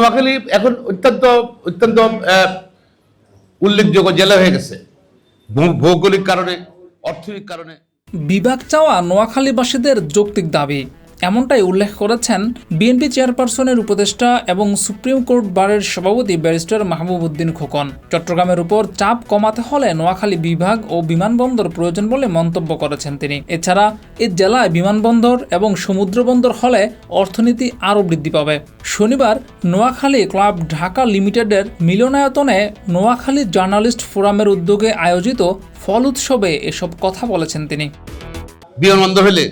নোয়াখালী এখন অত্যন্ত অত্যন্ত উল্লেখযোগ্য জেলা হয়ে গেছে। ভৌগোলিক কারণে, অর্থনৈতিক কারণে। বিভাগ চাওয়া নোয়াখালীবাসীদের যৌক্তিক দাবি। এমনটাই উল্লেখ করেছেন বিএনপি চেয়ারপারসনের উপদেষ্টা এবং সুপ্রিম কোর্ট বারের সভাপতি ব্যারিস্টার মাহবুব উদ্দিন খোকন। চট্টগ্রামের উপর চাপ কমাতে হলে নোয়াখালী বিভাগ ও বিমানবন্দর প্রয়োজন বলে মন্তব্য করেছেন তিনি। এছাড়া এ জেলায় বিমানবন্দর এবং সমুদ্র বন্দর হলে অর্থনীতি আরও বৃদ্ধি পাবে। শনিবার নোয়াখালী ক্লাব ঢাকা লিমিটেডের মিলনায়তনে নোয়াখালী জার্নালিস্ট ফোরামের উদ্যোগে আয়োজিত ফল উৎসবে এসব কথা বলেছেন তিনি। বিমানবন্দর হলে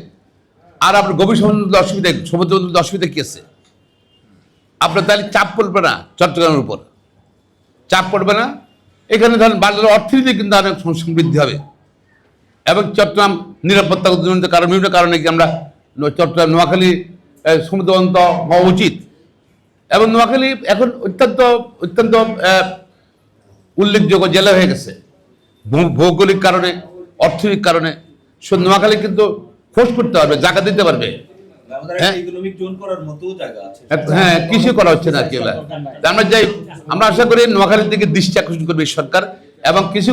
আর আপনার গভীর সমুদ্র অসুবিধা সমুদ্র অসুবিধা কি আছে? আপনার তাহলে চাপ পড়বে না চট্টগ্রামের উপর। চাপ পড়বে না। এখানে ধরেন বাংলার অর্থনীতি কিন্তু অনেক সম- সমৃদ্ধি হবে। এবং চট্টগ্রাম নিরাপত্তা উদ্যোগজনিত কারণ, বিভিন্ন কারণে কি আমরা চট্টগ্রাম, নোয়াখালী সমুদ্র অন্ত হওয়া উচিত। এবং নোয়াখালী এখন অত্যন্ত অত্যন্ত উল্লেখযোগ্য জেলা হয়ে গেছে। ভৌগোলিক কারণে, অর্থনৈতিক কারণে। সে নোয়াখালী কিন্তু খোঁজ করতে পারবে জায়গা দিতে পারবে। হ্যাঁ। হ্যাঁ কৃষি করা হচ্ছে না আমরা যাই আমরা আশা করি নোয়াখালীর দিকে দৃষ্টি আকর্ষণ করবে সরকার এবং কিছু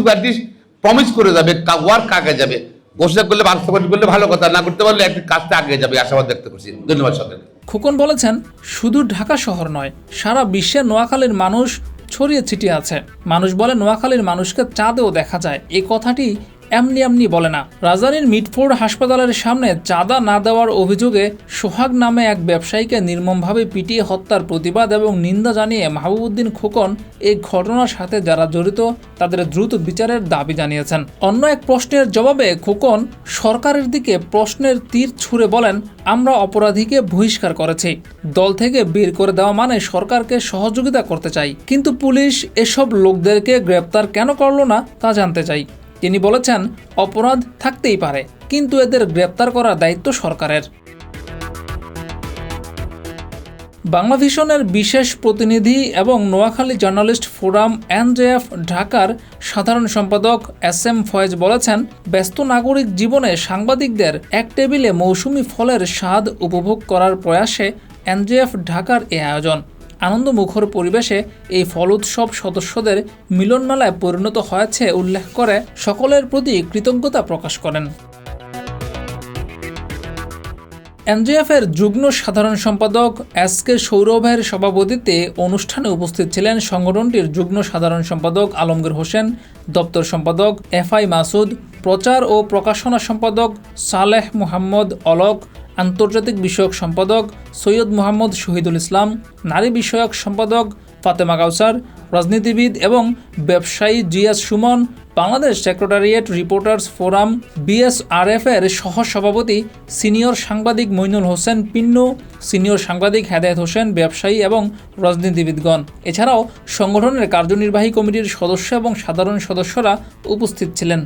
প্রমিস করে যাবে ওয়ার্ক আগে যাবে। ঘোষণা করলে বাস্তবায়ন করলে ভালো কথা না করতে পারলে একটি কাজটা আগে যাবে আশাবাদ ব্যক্ত করছি। ধন্যবাদ সরকারকে খোকন বলেছেন শুধু ঢাকা শহর নয় সারা বিশ্বে নোয়াখালীর মানুষ ছড়িয়ে ছিটিয়ে আছে। মানুষ বলে নোয়াখালীর মানুষকে চাঁদেও দেখা যায়। এই কথাটি এমনি এমনি বলে না। রাজধানীর মিটফোর্ড হাসপাতালের সামনে চাঁদা না দেওয়ার অভিযোগে সোহাগ নামে এক ব্যবসায়ীকে নির্মমভাবে পিটিয়ে হত্যার প্রতিবাদ এবং নিন্দা জানিয়ে মাহবুবুদ্দিন খোকন এই ঘটনার সাথে যারা জড়িত, তাদের দ্রুত বিচারের দাবি জানিয়েছেন। অন্য এক প্রশ্নের জবাবে খোকন, সরকারের দিকে প্রশ্নের তীর ছুঁড়ে বলেন, আমরা অপরাধীকে বহিষ্কার করেছি। দল থেকে বের করে দেওয়া মানে সরকারকে সহযোগিতা করতে চাই। কিন্তু পুলিশ এসব লোকদেরকে গ্রেপ্তার কেন করল না তা জানতে চাই। তিনি বলেছেন, অপরাধ থাকতেই পারে, কিন্তু এদের গ্রেপ্তার করার দায়িত্ব সরকারের। বাংলা ভিশনের বিশেষ প্রতিনিধি এবং নোয়াখালী জার্নালিস্ট ফোরাম এনজেএফ ঢাকার সাধারণ সম্পাদক এস এম ফয়েজ বলেছেন, ব্যস্ত নাগরিক জীবনে সাংবাদিকদের এক টেবিলে মৌসুমি ফলের স্বাদ উপভোগ করার প্রয়াসে এনজেএফ ঢাকার এ আয়োজন। আনন্দমুখর পরিবেশে এই ফল উৎসব সদস্যদের মিলনমেলায় পরিণত হয়েছে উল্লেখ করে সকলের প্রতি কৃতজ্ঞতা প্রকাশ করেন। এনজিএফ এর যুগ্ম সাধারণ সম্পাদক এস কে সৌরভের সভাপতিত্বে অনুষ্ঠানে উপস্থিত ছিলেন সংগঠনটির যুগ্ম সাধারণ সম্পাদক আলমগীর হোসেন, দপ্তর সম্পাদক এফ আই মাসুদ, প্রচার ও প্রকাশনা সম্পাদক সালেহ মুহাম্মদ অলক আন্তর্জাতিক বিষয়ক সম্পাদক সৈয়দ মোহাম্মদ শহীদুল ইসলাম, নারী বিষয়ক সম্পাদক ফাতেমা কাউসার রাজনীতিবিদ এবং ব্যবসায়ী Zias Suman, Bangladesh secretariat reporters forum BSRF এর সহ সভাপতি সিনিয়র সাংবাদিক মইনুল হোসেন পিন্নু, সিনিয়র সাংবাদিক হেদায়েত হোসেন ব্যবসায়ী এবং রাজনীতিবিদগণ। এছাড়াও সংগঠনের কার্যনির্বাহী কমিটির সদস্য এবং সাধারণ সদস্যরা উপস্থিত ছিলেন।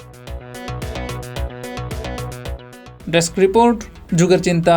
ডেস্ক রিপোর্ট যুগের চিন্তা